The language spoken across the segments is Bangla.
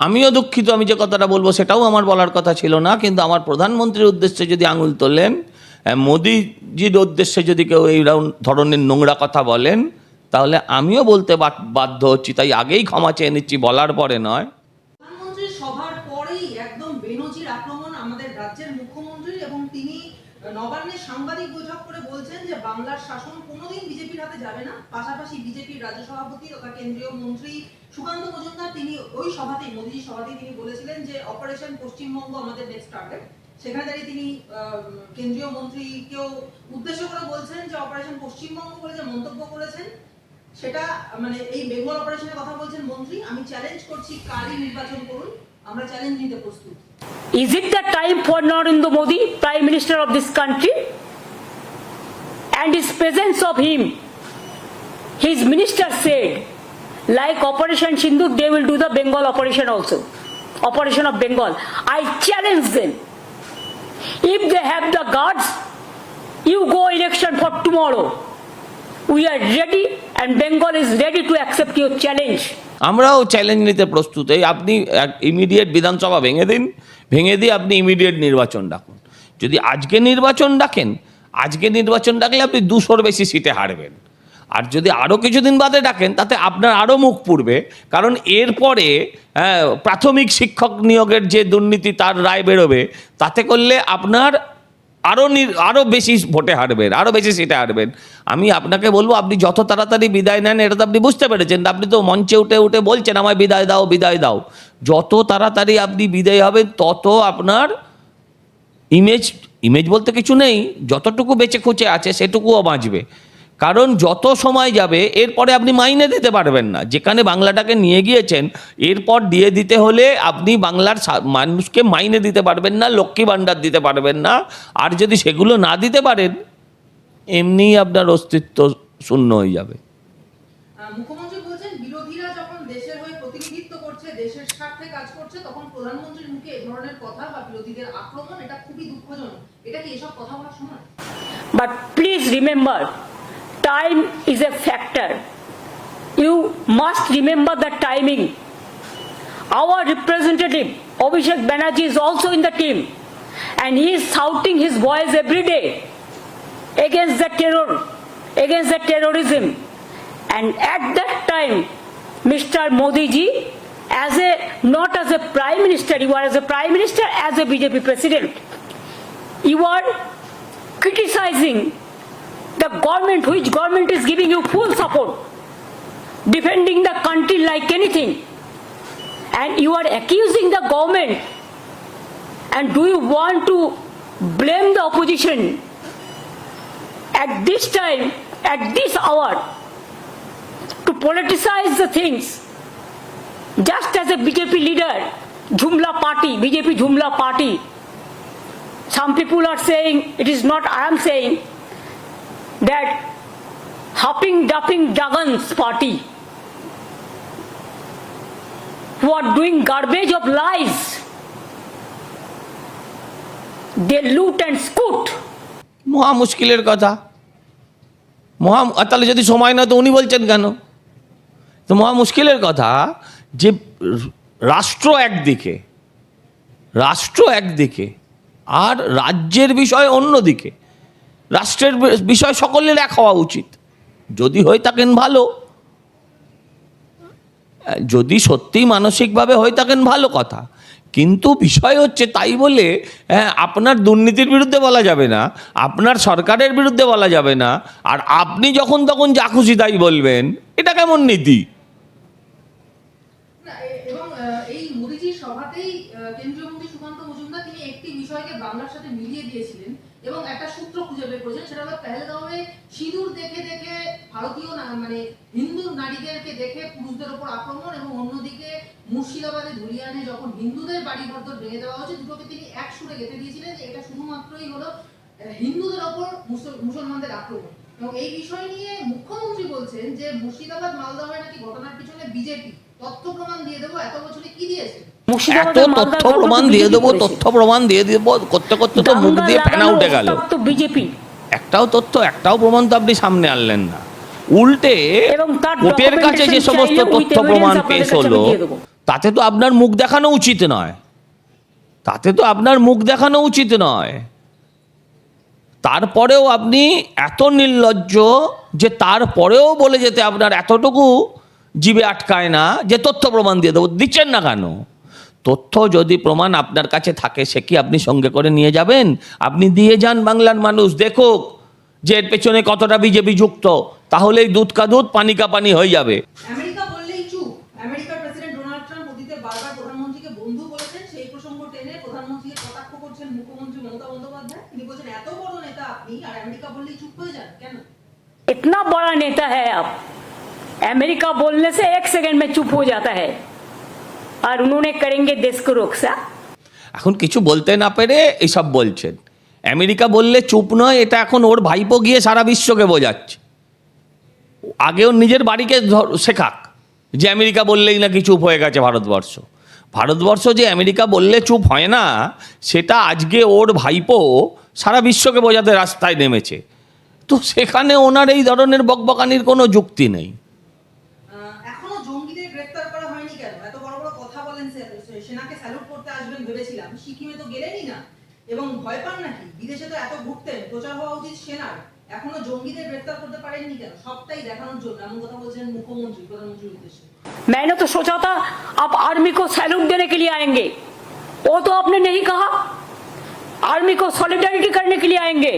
আমিও দুঃখিত, আমি যে কথাটা বলব সেটাও আমার বলার কথা ছিল না, কিন্তু আমার প্রধানমন্ত্রীর উদ্দেশ্যে যদি আঙুল তোলেন মোদিজির উদ্দেশ্যে যদি কেউ এই ধরনের নোংরা কথা বলেন, তাহলে আমিও বলতে বাধ্য হচ্ছি, তাই আগেই ক্ষমা চেয়ে নিচ্ছি, বলার পরে নয়। সাংবাদিক বৈঠক করে বলছেন যে বাংলার শাসন কোনোদিন বিজেপির হাতে যাবে না, পাশাপাশি বিজেপির রাজ্য সভাপতি তথা কেন্দ্রীয় মন্ত্রী সুকান্ত মজুমদার তিনি ওই সভাতেই মোদীজির সভাতেই তিনি বলেছিলেন যে অপারেশন পশ্চিমবঙ্গ আমাদের নেক্সট টার্গেট সেখানে দাঁড়িয়ে তিনি কেন্দ্রীয় মন্ত্রীকেও উদ্দেশ্য করে বলছেন যে অপারেশন পশ্চিমবঙ্গ বলে যে মন্তব্য করেছেন সেটা মানে এই বেঙ্গল অপারেশনের কথা বলছেন মন্ত্রী আমি চ্যালেঞ্জ করছি কারই নির্বাচন করুন আমরা চ্যালেঞ্জ নিতে প্রস্তুত Is it the time for Narendra Modi, Prime Minister of this country, and his presence of him? His minister said, like Operation Sindhu, they will do the Bengal operation also. Operation of Bengal. I challenge them. If they have the guards, you go election for tomorrow. We are ready and Bengal is ready to accept your challenge. আমরাও চ্যালেঞ্জ নিতে প্রস্তুত এই আপনি ইমিডিয়েট বিধানসভা ভেঙে দিন ভেঙে দিয়ে আপনি ইমিডিয়েট নির্বাচন ডাকুন যদি আজকে নির্বাচন ডাকেন আজকে নির্বাচন ডাকলে আপনি দুশোর বেশি সিটে হারবেন আর যদি আরও কিছুদিন বাদে ডাকেন তাতে আপনার আরও মুখ পুড়বে। কারণ এরপরে হ্যাঁ, প্রাথমিক শিক্ষক নিয়োগের যে দুর্নীতি তার রায় বেরোবে তাতে করলে আপনার আরও আরও বেশি ভোটে হারবেন আরও বেশি সিটে হারবেন। আমি আপনাকে বলব আপনি যত তাড়াতাড়ি বিদায় নেন এটা তো আপনি বুঝতে পেরেছেন আপনি তো মঞ্চে উঠে উঠে বলছেন আমায় বিদায় দাও বিদায় দাও। যত তাড়াতাড়ি আপনি বিদায় হবেন তত আপনার ইমেজ ইমেজ বলতে কিছু নেই যতটুকু বেঁচে খুঁচে আছে সেটুকুও বাঁচবে। কারণ যত সময় যাবে এরপরে আপনি মাইনে দিতে পারবেন না। যেখানে বাংলাটাকে নিয়ে গিয়েছেন এরপর দিয়ে দিতে হলে আপনি বাংলার সা- মানুষকে মাইনে দিতে পারবেন না লক্ষ্মী ভাণ্ডার দিতে পারবেন না। আর যদি সেগুলো না দিতে পারেন এমনিই আপনার অস্তিত্ব শূন্য হয়ে যাবে। আহ, মুখ্যমন্ত্রী বলছেন বিরোধীরা যখন দেশের হয়ে প্রতিনিধিত্ব করছে দেশের স্বার্থে কাজ করছে তখন প্রধানমন্ত্রীর মুখে এ ধরনের কথা বা বিরোধীদের আক্রমণ এটা খুবই দুঃখজনক। এটা কি এসব কথা বলার সময়? But please remember, time is a factor. You must remember the timing. Our representative, Abhishek Banerjee, is also in the team. And he is shouting his voice every day against the terror, against the terrorism. And at that time, Mr. Modi ji, as a not as a prime minister, you are as a prime minister, as a BJP president, you are criticizing the government, which government is giving you full support, defending the country like anything, and you are accusing the government. And do you want to blame the opposition at this time, at this hour, to politicize the things? Just as a BJP leader, Jumla party, BJP Jumla party, some people are saying, it is not I am saying, that hopping dupping Jagan's party, who are doing garbage of lies. They loot and scoot. মহা মুশকিলের কথা মহা তাহলে যদি সময় না তো উনি বলছেন কেন তো মহা মুশকিলের কথা যে রাষ্ট্র একদিকে রাষ্ট্র একদিকে আর রাজ্যের বিষয় অন্যদিকে রাষ্ট্রের বিষয় সকলের এক হওয়া উচিত। যদি হয়ে থাকেন ভালো। যদি সত্যি মানসিকভাবে হয়ে থাকেন ভালো কথা। কিন্তু বিষয় হচ্ছে তাই বলে হ্যাঁ আপনার দুর্নীতির বিরুদ্ধে বলা যাবে না, আপনার সরকারের বিরুদ্ধে বলা যাবে না, আর আপনি যখন তখন যা খুশি তাই বলবেন, এটা কেমন নীতি? সভাতেই কেন্দ্রীয় মন্ত্রী সুকান্ত মজুমদার তিনি একটি বিষয়কে বাংলার সাথে মিলিয়ে দিয়েছিলেন এবং একটা করেছেন সেটা হলো পেহেলগাঁওয়ে সিঁদুর দেখে দেখে ভারতীয় না- মানে হিন্দু নারীদেরকে দেখে পুরুষদের উপর আক্রমণ এবং অন্যদিকে মুর্শিদাবাদে ধুলিয়ানে যখন হিন্দুদের বাড়ি ঘর ভেঙে দেওয়া হচ্ছে দুটোকে তিনি এক সুরে গেঁথে দিয়েছিলেন যে এটা শুধুমাত্রই হলো হিন্দুদের ওপর মুসলমানদের আক্রমণ। এবং এই বিষয় নিয়ে মুখ্যমন্ত্রী বলছেন যে মুর্শিদাবাদ মালদহে নাকি ঘটনার পিছনে বিজেপি তথ্য প্রমাণ দিয়ে দেবো এত বছরে কি দিয়েছে? এত তথ্য প্রমাণ দিয়ে দেবো তথ্য প্রমাণ দিয়ে দেবো করতে করতে তো মুখ দিয়ে ফেনা উঠে গেল। তো বিজেপি। একটাও তথ্য একটাও প্রমাণ তো আপনি সামনে আনলেন না। উল্টে কোর্টের কাছে যে সমস্ত তথ্য প্রমাণ পেশ হলো। তাতে তো আপনার মুখ দেখানো উচিত নয়। তাতে তো আপনার মুখ দেখানো উচিত নয়। তারপরেও আপনি এত নির্লজ্জ যে তারপরেও বলে যেতে আপনার এতটুকু জীবে আটকায় না যে তথ্য প্রমাণ দিয়ে দেবো। দিচ্ছেন না কেন? তথ্য যদি প্রমাণ আপনার কাছে থাকে সে কি আপনি সঙ্গে করে নিয়ে যাবেন? আপনি দিয়ে যান বাংলার মানুষ দেখুক। যে এর পেছনে কতটা বিজেপি যুক্ত তাহলেই দুধ কা দুধ পানি কা পানি হয়ে যাবে আমেরিকা বললেই চুপ আমেরিকার প্রেসিডেন্ট ডোনাল্ড ট্রাম্প অতীতে বারবার প্রধানমন্ত্রীকে বন্ধু বলেছেন সেই প্রসঙ্গ টেনে প্রধানমন্ত্রীকে কটাক্ষ করছেন মুখ্যমন্ত্রী মমতা বন্দ্যোপাধ্যায় তিনি বলছেন এত বড় নেতা আপনি আর আমেরিকা বললেই চুপ হয়ে যান কেন इतना बड़ा नेता है आप अमेरिका बोलने से एक सेकंड में चुप हो जाता है और उन्होंने करेंगे देश को रक्षा এখন কিছু বলতে না পেরে এইসব বলছেন আমেরিকা বললে চুপ নয়, এটা এখন ওর ভাইপো গিয়ে সারা বিশ্বকে বোঝাচ্ছে। আগে ওর নিজের বাড়িকে শেখাক যে আমেরিকা বললেই নাকি চুপ হয়ে গেছে ভারতবর্ষ। ভারতবর্ষ যে আমেরিকা বললে চুপ হয় না, সেটা আজকে ওর ভাইপো সারা বিশ্বকে বোঝাতে রাস্তায় নেমেছে। তো সেখানে ওনার এই ধরনের বকবকানির কোনো যুক্তি নেই। সিকিমে তো না। এবং ভয় পান নাকি বিদেশে তো এত ঘুরতেন প্রচার হওয়া উচিত সেনার এখনো জঙ্গিদের গ্রেফতার করতে পারেননি কেন সবটাই দেখানোর জন্য এমন কথা বলছেন মুখ্যমন্ত্রী প্রধানমন্ত্রীর উদ্দেশ্যে मैंने तो सोचा था आप आर्मी को सैल्यूट देने के लिए आएंगे वो तो आपने नहीं कहा आर्मी को सॉलिडारिटी करने के लिए आएंगे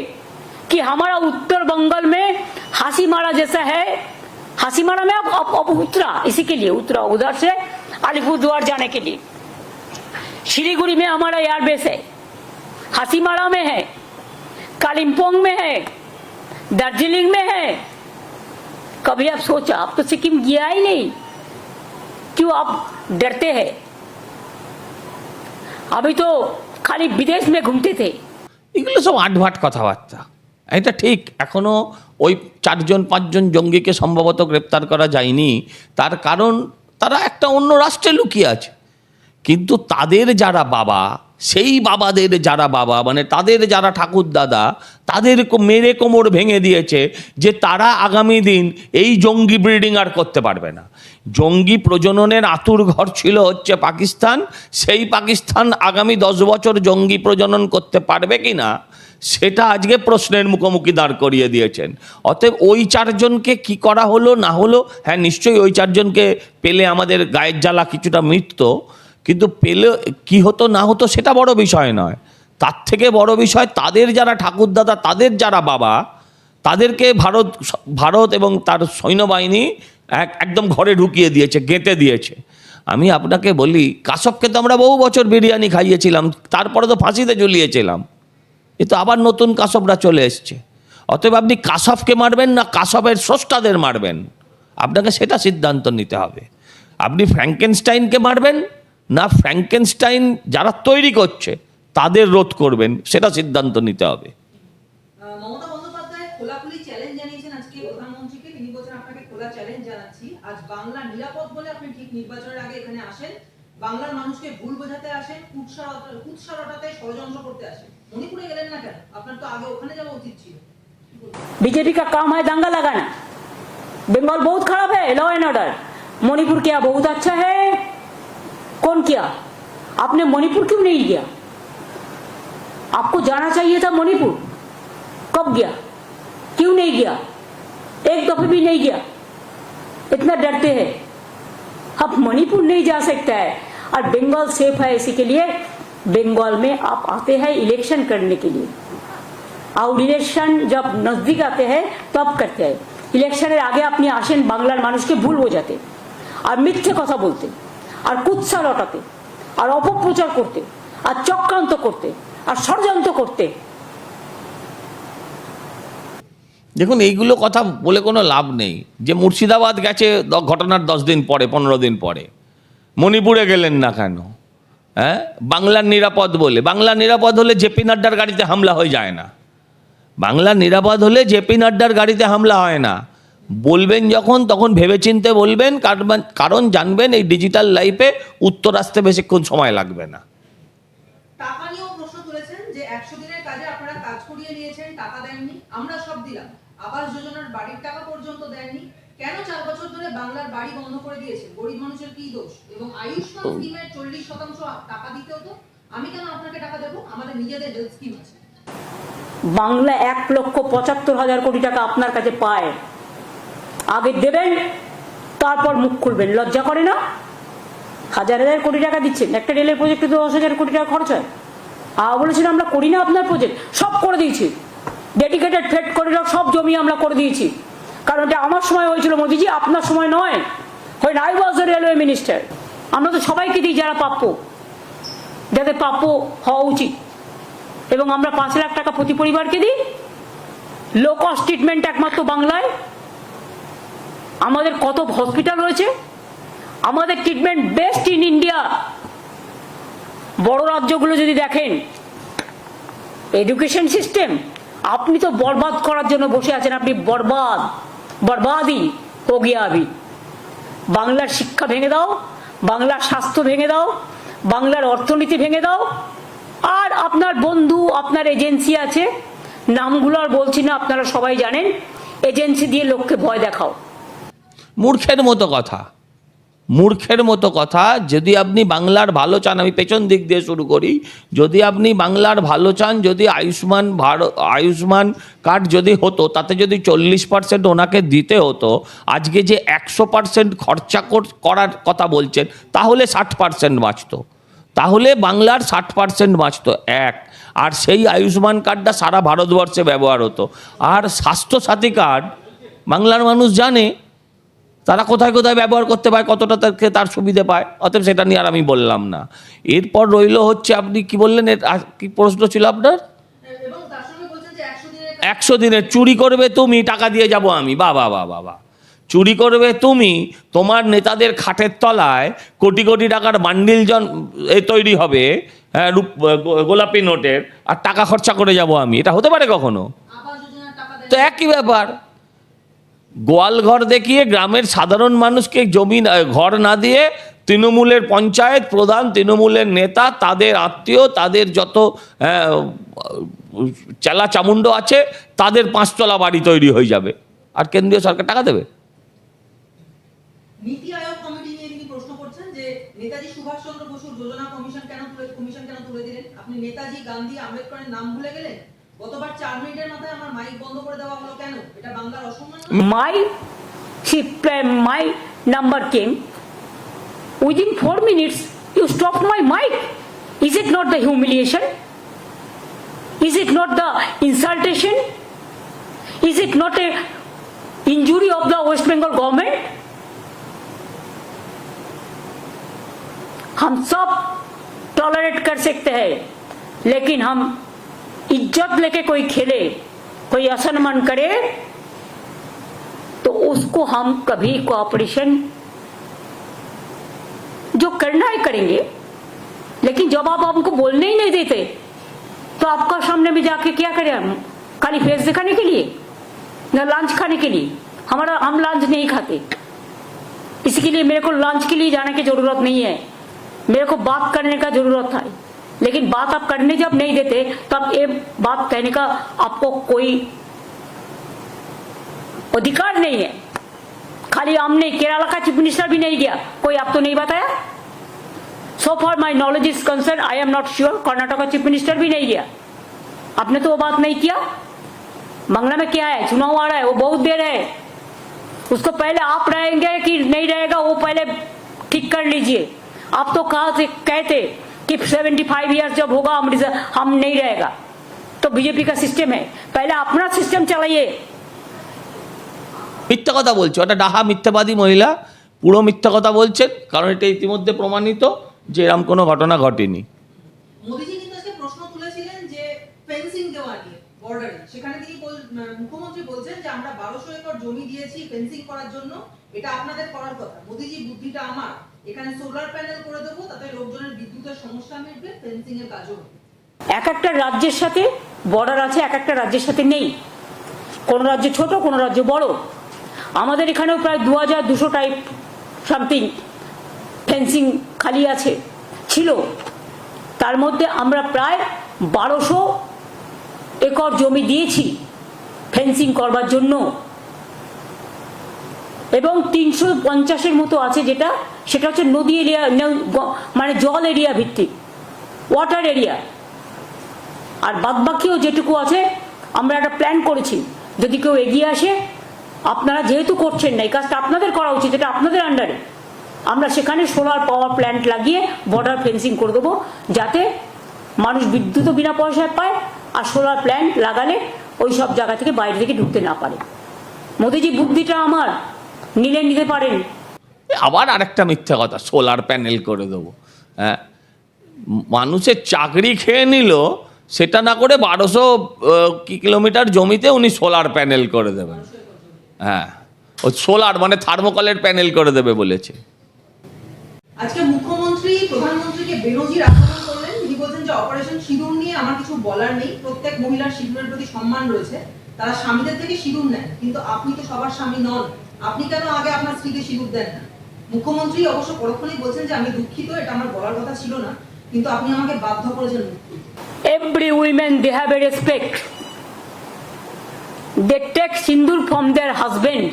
कि हमारा उत्तर बंगाल में हासी मारा जैसा है हासी मारा में अब, अब, अब उतरा इसी के लिए उतरा उधर से अलीपुरद्वार जाने के लिए शिलीगुड़ी में हमारा एयरबेस है हासीमारा में है कालिम्पोंग में है दार्जिलिंग में है कभी आप सोचा आप तो सिक्किम गया ही नहीं क्यों आप डरते हैं अभी तो खाली विदेश में घूमते थे এগুলো সব আটভাট কথাবার্তা এটা ঠিক এখনো ওই চারজন পাঁচজন জঙ্গিকে সম্ভবত গ্রেপ্তার করা যায়নি তার কারণ তারা একটা অন্য রাষ্ট্রে লুকিয়ে আছে কিন্তু তাদের যারা বাবা, সেই বাবাদের যারা বাবা মানে তাদের যারা ঠাকুর দাদা, তাদের মেরে কোমর ভেঙে দিয়েছে যে তারা আগামী দিন এই জঙ্গি ব্রিডিং আর করতে পারবে না। জঙ্গি প্রজননের আতুর ঘর ছিল হচ্ছে পাকিস্তান, সেই পাকিস্তান আগামী দশ বছর জঙ্গি প্রজনন করতে পারবে কি না, সেটা আজকে প্রশ্নের মুখোমুখি দাঁড় করিয়ে দিয়েছেন। অতএব ওই চারজনকে কি করা হলো, না হলো হ্যাঁ নিশ্চয়ই ওই চারজনকে পেলে আমাদের গায়ের জ্বালা কিছুটা মৃত্য কিন্তু পেলে কি হতো না হতো সেটা বড় বিষয় নয়। তার থেকে বড় বিষয় তাদের যারা ঠাকুরদাদা, তাদের যারা বাবা, তাদেরকে ভারত ভারত এবং তার সৈন্যবাহিনী এক, একদম ঘরে ঢুকিয়ে দিয়েছে, গেঁথে দিয়েছে। আমি আপনাকে বলি কাসবকে তো আমরা বহু বছর বিরিয়ানি খাইয়েছিলাম, তারপরে তো ফাঁসিতে ঝুলিয়েছিলাম। এ তো আবার নতুন কাসবরা চলে এসছে। অতএব আপনি কাসবকে মারবেন না কাসবের স্রষ্টাদের মারবেন। আপনাকে সেটা সিদ্ধান্ত নিতে হবে। আপনি ফ্র্যাঙ্কেনস্টাইনকে মারবেন না ফ্র্যাঙ্কেনস্টাইন যারা তৈরি করছে তাদের রোধ করবেন সেটা সিদ্ধান্ত নিতে হবে আহ, মমতা বন্দ্যোপাধ্যায় খোলাখুলি চ্যালেঞ্জ জানিয়েছেন আজকে প্রধানমন্ত্রীকে তিনি বলছেন আপনাকে খোলা চ্যালেঞ্জ জানাচ্ছি আজ বাংলা নিরাপদ বলে আপনি ঠিক নির্বাচনের আগে এখানে আসেন বাংলার মানুষকে ভুল বোঝাতে আসেন কুৎসা কুৎসা রটাতে ষড়যন্ত্র করতে আসেন মণিপুরে গেলেন না কেন আপনার তো আগে ওখানে যাওয়া উচিত ছিল কি বলবেন? बीजेपी का काम है दंगा लगाना बंगाल बहुत खराब है लॉ एंड ऑर्डर मणिपुर क्या बहुत अच्छा है कौन किया आपने मणिपुर क्यों नहीं किया आपको जाना चाहिए था मणिपुर कब गया क्यों नहीं गया एक दफे भी नहीं गया इतना डरते हैं अब मणिपुर नहीं जा सकता है और बंगाल सेफ है इसी के लिए बंगाल में आप आते हैं इलेक्शन करने के लिए और ইলেকশন जब नजदीक आते हैं तब करते हैं ইলেকশনের আগে আপনি আসেন বাংলার মানুষকে ভুল বোঝাতে আর মিথ্যে কথা বলতে আর কুৎসা রটাতে আর অপপ্রচার করতে, আর চক্রান্ত করতে, আর ষড়যন্ত্র করতে। দেখুন, এইগুলো কথা বলে কোনো লাভ নেই। যে মুর্শিদাবাদ গেছে ঘটনার দশ দিন পরে, পনেরো দিন পরে। মণিপুরে গেলেন না কেন? হ্যাঁ? বাংলার নিরাপদ বলে। বাংলা নিরাপদ হলে জেপি নাড্ডার গাড়িতে হামলা হয়ে যায় না। বাংলা নিরাপদ হলে জেপি নাড্ডার গাড়িতে হামলা হয় না। বলবেন যখন তখন ভেবেচিন্তে বলবেন কারণ- কারণ জানবেন এই ডিজিটাল লাইফে উত্তর আসতে বেশিক্ষণ সময় লাগবে না। টাকা নিয়েও প্রশ্ন তুলেছেন যে একশো দিনের কাজে আপনারা কাজ করিয়ে নিয়েছেন টাকা দেননি আমরা সব দিলাম। আবাস যোজনার বাড়ির টাকা পর্যন্ত দেননি। কেন চার বছর ধরে বাংলার বাড়ি বন্ধ করে দিয়েছে গরিব মানুষের কি দোষ? এবং আয়ুষ্মান স্কিমের চল্লিশ শতাংশ টাকা দিতে হতো আমি কেন আপনাকে টাকা দেবো? আমাদের নিজেদের হেলথ স্কিম আছে। বাংলা এক লক্ষ পঁচাত্তর হাজার কোটি টাকা আপনার কাছে পায়। আগে দেবেন, তারপর মুখ খুলবেন। লজ্জা করে না? হাজার হাজার কোটি টাকা দিচ্ছেন। একটা রেলের প্রজেক্টে দশ হাজার কোটি টাকা খরচ হয়। আ বলেছেন আমরা করি না আপনার প্রজেক্ট সব করে দিয়েছি। ডেডিকেটেড ফ্রেড করিডর সব জমি আমরা করে দিয়েছি। কারণ এটা আমার সময় হয়েছিল মোদিজি, আপনার সময় নয়। হয় I was the railway minister আমরা তো সবাইকে দিই যারা প্রাপ্য। যাদের প্রাপ্য হওয়া উচিত। এবং আমরা পাঁচ লাখ টাকা প্রতি পরিবারকে দিই। লো কস্ট ট্রিটমেন্ট একমাত্র বাংলায়। আমাদের কত হসপিটাল রয়েছে? আমাদের ট্রিটমেন্ট বেস্ট ইন ইন্ডিয়া বড় রাজ্যগুলো যদি দেখেন এডুকেশন সিস্টেম আপনি তো বরবাদ করার জন্য বসে আছেন, আপনি বরবাদ, বরবাদই হো বাংলার শিক্ষা ভেঙে দাও, বাংলার স্বাস্থ্য ভেঙে দাও, বাংলার অর্থনীতি ভেঙে দাও। আর আপনার বন্ধু, আপনার এজেন্সি আছে, নামগুলো আর বলছি না, আপনারা সবাই জানেন। এজেন্সি দিয়ে লোককে ভয় দেখাও। মূর্খের মতো কথা। মূর্খের মতো কথা, যদি আপনি বাংলার ভালো চান, আমি পেছন দিক দিয়ে শুরু করি। যদি আপনি বাংলার ভালো চান, যদি আয়ুষ্মান ভারত, আয়ুষ্মান কার্ড যদি হতো, তাতে যদি চল্লিশ পার্সেন্ট ওনাকে দিতে হতো, আজকে যে একশো পার্সেন্ট খরচা কর- করার কথা বলছেন, তাহলে ষাট পার্সেন্ট বাঁচত। তাহলে বাংলার ষাট পার্সেন্ট বাঁচত, এক। আর সেই আয়ুষ্মান কার্ডটা সারা ভারতবর্ষে ব্যবহার হতো। আর স্বাস্থ্যসাথী কার্ড, বাংলার মানুষ জানে তারা কোথায় কোথায় ব্যবহার করতে পায়, কতটা তাকে তার সুবিধে পায়, অতএব সেটা নিয়ে আর আমি বললাম না। এরপর রইল হচ্ছে আপনি কি বললেন কি প্রশ্ন ছিল আপনার? একশো দিনের চুরি করবে তুমি, টাকা দিয়ে যাব আমি বা বা বা বাবা চুরি করবে তুমি, তোমার নেতাদের খাটের তলায় কোটি কোটি টাকার বান্ডিল জন তৈরি হবে হ্যাঁ গোলাপি নোটের, আর টাকা খরচা করে যাব আমি, এটা হতে পারে কখনো? তো একই ব্যাপার। গোয়াল ঘর দেখিয়ে গ্রামের সাধারণ মানুষকে জমি ঘর না দিয়ে তৃণমূলের পঞ্চায়েত প্রধান তৃণমূলের নেতা তাদের আত্মীয় তাদের যত আহ, চেলা চামুণ্ড আছে তাদের পাঁচতলা বাড়ি তৈরি হয়ে যাবে। আর কেন্দ্রীয় সরকার টাকা দেবে? সুভাষচন্দ্র বসুর যোজনা কমিশন কেন কমিশন কেন তুলে দিলেন? আপনি নেতাজি গান্ধী আম্বেদকরের নাম ভুলে গেলেন? গতবার চার মিনিটের মাথায় আমার মাইক বন্ধ করে দেওয়া হলো কেন এটা বাংলার অসম্মান নয়? my see, my number came within four minutes you stopped my mic is it not the humiliation is it not the insultation is it not a injury of the west bengal government हम सब टॉलरेट कर सकते हैं लेकिन हम इज़्ज़त लेके कोई खेले, कोई असन मन करे तो उसको हम कभी कोऑपरेशन जो करना है करेंगे, लेकिन जब आप हमको बोलने ही नहीं देते तो आपका सामने में जाके क्या करें हम? खाली फेस दिखाने के लिए? न लंच खाने के लिए? हमारा, हम लंच नहीं खाते। इसके लिए मेरे को लंच के लिए जाने की ज़रूरत नहीं है। मेरे को बात करने का ज़रूरत है। लेकिन बात आप करने जब नहीं देते, तब ये बात कहने का आपको कोई अधिकार नहीं है। खाली हमने केरला का चीफ मिनिस्टर भी नहीं गया कोई आपको नहीं बताया? So for my knowledge is concern I am not sure Karnataka का चीफ मिनिस्टर भी नहीं गया आपने तो वो बात नहीं किया? बांग्ला में क्या है? चुनाव आ रहा है, वो बहुत देर है। उसको पहले आप रहेंगे कि नहीं रहेगा, वो पहले ठीक कर लीजिए। आप तो कहा कहते कि 75 ईयर्स जब होगा हम रिजर्व- हम नहीं रहेगा तो बीजेपी का सिस्टम है पहले अपना सिस्टम चलाइए মিথ্যা কথা বলছে ওটা ডাহা মিথ্যাবাদী মহিলা পুরো মিথ্যা কথা বলছেন কারণ এটা ইতিমধ্যে প্রমাণিত যে এরম কোনো ঘটনা ঘটেনি নিয়ে বর্ডারে সেখানে তিনি মুখ্যমন্ত্রী বলছেন যে আমরা বারোশো একর জমি দিয়েছি ফেন্সিং করার জন্য। এটা আপনাদের করার কথা। মোদিজি, বুদ্ধিটা আমার। এখানে সোলার প্যানেল করে দেবো, তাতে লোকজনের বিদ্যুতের সমস্যা মিটবে ফেন্সিং এর কাজও এক একটা রাজ্যের সাথে বর্ডার আছে, এক একটা রাজ্যের সাথে নেই। কোন রাজ্য ছোট, কোন রাজ্য বড়। আমাদের এখানেও প্রায় দু হাজার দুশো টাইপ সামথিং ফেন্সিং খালি আছে, ছিল। তার মধ্যে আমরা প্রায় বারোশো একর জমি দিয়েছি ফেন্সিং করবার জন্য। এবং তিনশো পঞ্চাশের মতো আছে যেটা, সেটা হচ্ছে নদী এরিয়া মানে জল এরিয়া ভিত্তিক ওয়াটার এরিয়া আর বাদবাকিও যেটুকু আছে, আমরা একটা প্ল্যান করেছি। যদি কেউ এগিয়ে আসে, আপনারা যেহেতু করছেন না, এই কাজটা আপনাদের করা উচিত এটা আপনাদের আন্ডারে আমরা সেখানে সোলার পাওয়ার প্ল্যান্ট লাগিয়ে বর্ডার ফেন্সিং করে দেবো, যাতে মানুষ বিদ্যুৎও বিনা পয়সায় পায় আর সোলার প্ল্যান্ট লাগালে ওই সব জায়গা থেকে বাইরে থেকে ঢুকতে না পারে। মোদিজি বুদ্ধিটা আমার নিলে নিতে পারেন। আবার আরেকটা মিথ্যা কথা সোলার প্যানেল করে দেবো। হ্যাঁ? মানুষের চাকরি খেয়ে নিল সেটা না করে বারোশো কি কিলোমিটার জমিতে উনি সোলার প্যানেল করে দেবেন। হ্যাঁ? ও সোলার মানে থার্মোকলের প্যানেল করে দেবে বলেছে। আজকে মুখ্যমন্ত্রী প্রধানমন্ত্রীকে বেরোজির যে অপারেশন সিঁদুর নিয়ে আমার কিছু বলার নেই, প্রত্যেক মহিলার সিঁদুরের প্রতি সম্মান রয়েছে, তারা স্বামীদের থেকে সিঁদুর নেন কিন্তু আপনি তো সবার স্বামী নন, আপনি কেন আগে আপনার স্ত্রীকে সিঁদুর দেন না? মুখ্যমন্ত্রী অবশ্য পরক্ষণেই বলছেন যে আমি দুঃখিত, এটা আমার বলার কথা ছিল না, কিন্তু আপনি আমাকে বাধ্য করেছেন মুখ খুলতে। every women, they have a respect. They take sindur from their husband.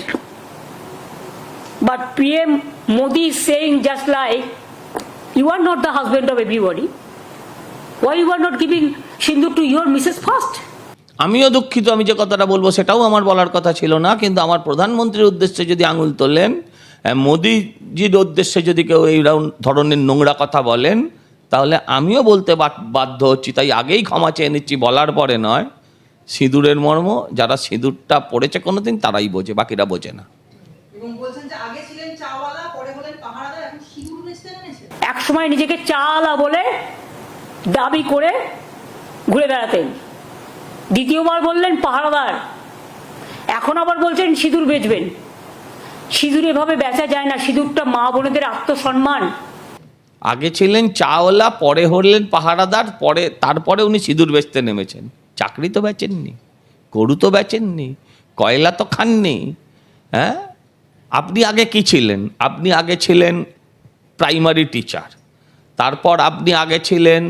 But pm modi is saying just like, you are not the why you are not giving sindur to your mrs first? আমিও দুঃখিত আমি যে কথাটা বলব সেটাও আমার বলার কথা ছিল না কিন্তু আমার প্রধানমন্ত্রীর উদ্দেশ্যে যদি আঙুল তোলেন মোদিজির উদ্দেশ্যে যদি কেউ এই ধরনের নোংরা কথা বলেন তাহলে আমিও বলতে বাধ্য হচ্ছি তাই আগেই ক্ষমা চেয়ে নিচ্ছি বলার পরে নয়। সিঁদুরের মর্ম যারা সিঁদুরটা পড়েছে কোনোদিন তারাই বোঝে বাকিরা বোঝে না। এক সময় নিজেকে চালা বলে দাবি করে ঘুরে বেড়াতেন। দ্বিতীয়বার বললেন পাহারাদার এখন আবার বলছেন সিঁদুর বেচবেন। সিঁদুর এভাবে বেচা যায় না, সিঁদুরটা মা বোনেদের আত্মসম্মান। আগে ছিলেন চাওলা, পরে হলেন পাহারাদার পরে, তারপরে উনি সিঁদুর বেচতে নেমেছেন। চাকরি তো বেচেননি, গরু তো বেচেননি, কয়লা তো খাননি হ্যাঁ? আপনি আগে কি ছিলেন? আপনি আগে ছিলেন প্রাইমারি টিচার তারপর আপনি আগে ছিলেন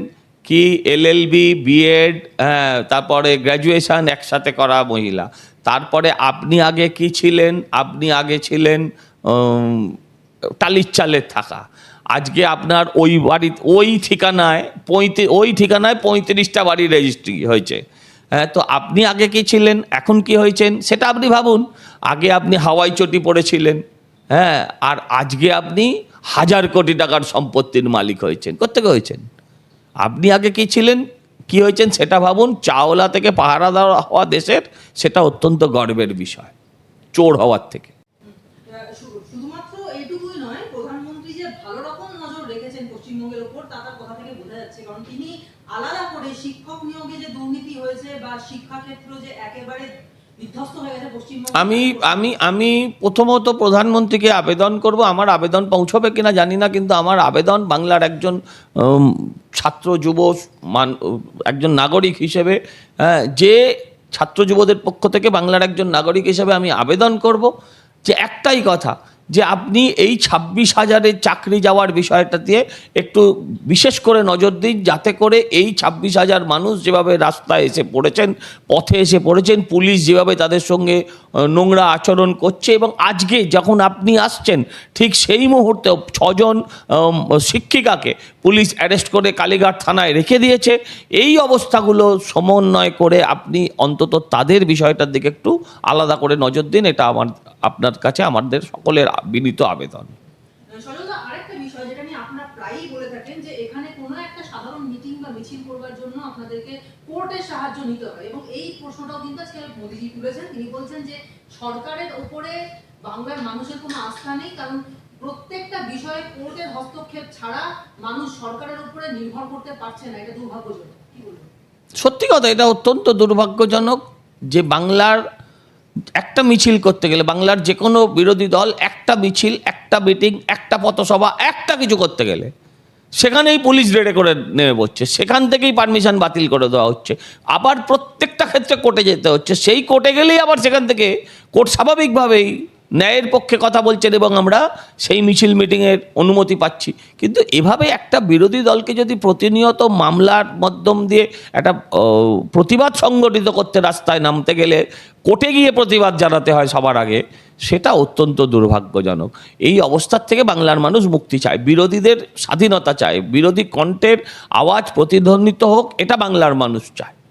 কি এলএলবি বিএড হ্যাঁ তারপরে গ্র্যাজুয়েশন একসাথে করা মহিলা। তারপরে আপনি আগে কি ছিলেন? আপনি আগে ছিলেন টালির চালের থাকা। আজকে আপনার ওই বাড়ি, ওই ঠিকানায় পঁয়ত্রি ওই ঠিকানায় পঁয়ত্রিশটা বাড়ি রেজিস্ট্রি হয়েছে। হ্যাঁ তো আপনি আগে কি ছিলেন? এখন কি হয়েছেন? সেটা আপনি ভাবুন। আগে আপনি হাওয়াই চটি পড়েছিলেন। হ্যাঁ আর আজকে আপনি হাজার কোটি টাকার সম্পত্তির মালিক হয়েছেন। কোথেকে হয়েছেন? আপনি আগে কি ছিলেন? কি হয়েছেন সেটা ভাবুন। চাওলা থেকে পাহারা দেওয়া হওয়া দেশের, সেটা অত্যন্ত গর্বের বিষয়। চোর হওয়ার থেকে আহ, শু- শুধুমাত্র এইটুকুই নয় প্রধানমন্ত্রী যে ভালো রকম নজর রেখেছেন পশ্চিমবঙ্গের উপর তা তার কথা থেকে বোঝা যাচ্ছে কারণ তিনি আলাদা করে শিক্ষক নিয়োগে যে দুর্নীতি হয়েছে বা শিক্ষাক্ষেত্র যে একেবারে বিধ্বস্ত হয়ে গেছে পশ্চিমবঙ্গ আমি আমি আমি প্রথমত প্রধানমন্ত্রীকে আবেদন করব আমার আবেদন পৌঁছবে কিনা জানি না কিন্তু আমার আবেদন বাংলার একজন ছাত্র যুব মান একজন নাগরিক হিসেবে হ্যাঁ, যে ছাত্র যুবদের পক্ষ থেকে বাংলার একজন নাগরিক হিসেবে আমি আবেদন করব। যে একটাই কথা যে আপনি এই ছাব্বিশ হাজারের চাকরি যাওয়ার বিষয়টা দিয়ে একটু বিশেষ করে নজর দিন, যাতে করে এই ছাব্বিশ হাজার মানুষ যেভাবে রাস্তায় এসে পড়েছেন, পথে এসে পড়েছেন, পুলিশ যেভাবে তাদের সঙ্গে নোংরা আচরণ করছে এবং আজকে যখন আপনি আসছেন, ঠিক সেই মুহূর্তে ছজন শিক্ষিকাকে পুলিশ অ্যারেস্ট করে কালীঘাট থানায় রেখে দিয়েছে। এই অবস্থাগুলো সমন্বয় করে আপনি অন্তত তাদের বিষয়টার দিকে একটু আলাদা করে নজর দিন, এটা আমার আপনার কাছে আমাদের সকলের বিনীত আবেদন। প্রায়ই বলে থাকেন যে এখানে কোনো একটা সাধারণ মিটিং বা মিছিল করবার জন্য আপনাদেরকে কোর্টের সাহায্য নিতে হয় এবং এই প্রশ্নটাও কিন্তু আজকে মোদিজি তুলেছেন। তিনি বলছেন যে সরকারের উপরে বাংলার মানুষের কোনো আস্থা নেই কারণ প্রত্যেকটা বিষয়ে কোর্টের হস্তক্ষেপ ছাড়া মানুষ সরকারের উপরে নির্ভর করতে পারছে না। এটা দুর্ভাগ্যজনক। কি বলবেন? সত্যি কথা এটা অত্যন্ত দুর্ভাগ্যজনক যে বাংলার একটা মিছিল করতে গেলে বাংলার যে কোনো বিরোধী দল একটা মিছিল, একটা মিটিং, একটা পথসভা, একটা কিছু করতে গেলে সেখানেই পুলিশ রেডে করে নেমে পড়ছে। সেখান থেকেই পারমিশন বাতিল করে দেওয়া হচ্ছে। আবার প্রত্যেকটা ক্ষেত্রে কোর্টে যেতে হচ্ছে। সেই কোর্টে গেলেই আবার সেখান থেকে কোর্ট স্বাভাবিকভাবেই ন্যায়ের পক্ষে কথা বলছেন এবং আমরা সেই মিছিল মিটিংয়ের অনুমতি পাচ্ছি। কিন্তু এভাবে একটা বিরোধী দলকে যদি প্রতিনিয়ত মামলার মাধ্যম দিয়ে একটা প্রতিবাদ সংগঠিত করতে রাস্তায় নামতে গেলে কোর্টে গিয়ে প্রতিবাদ জানাতে হয় সবার আগে, সেটা অত্যন্ত দুর্ভাগ্যজনক। এই অবস্থার থেকে বাংলার মানুষ মুক্তি চায়, বিরোধীদের স্বাধীনতা চায়, বিরোধী কণ্ঠের আওয়াজ প্রতিধ্বনিত হোক, এটা বাংলার মানুষ চায়।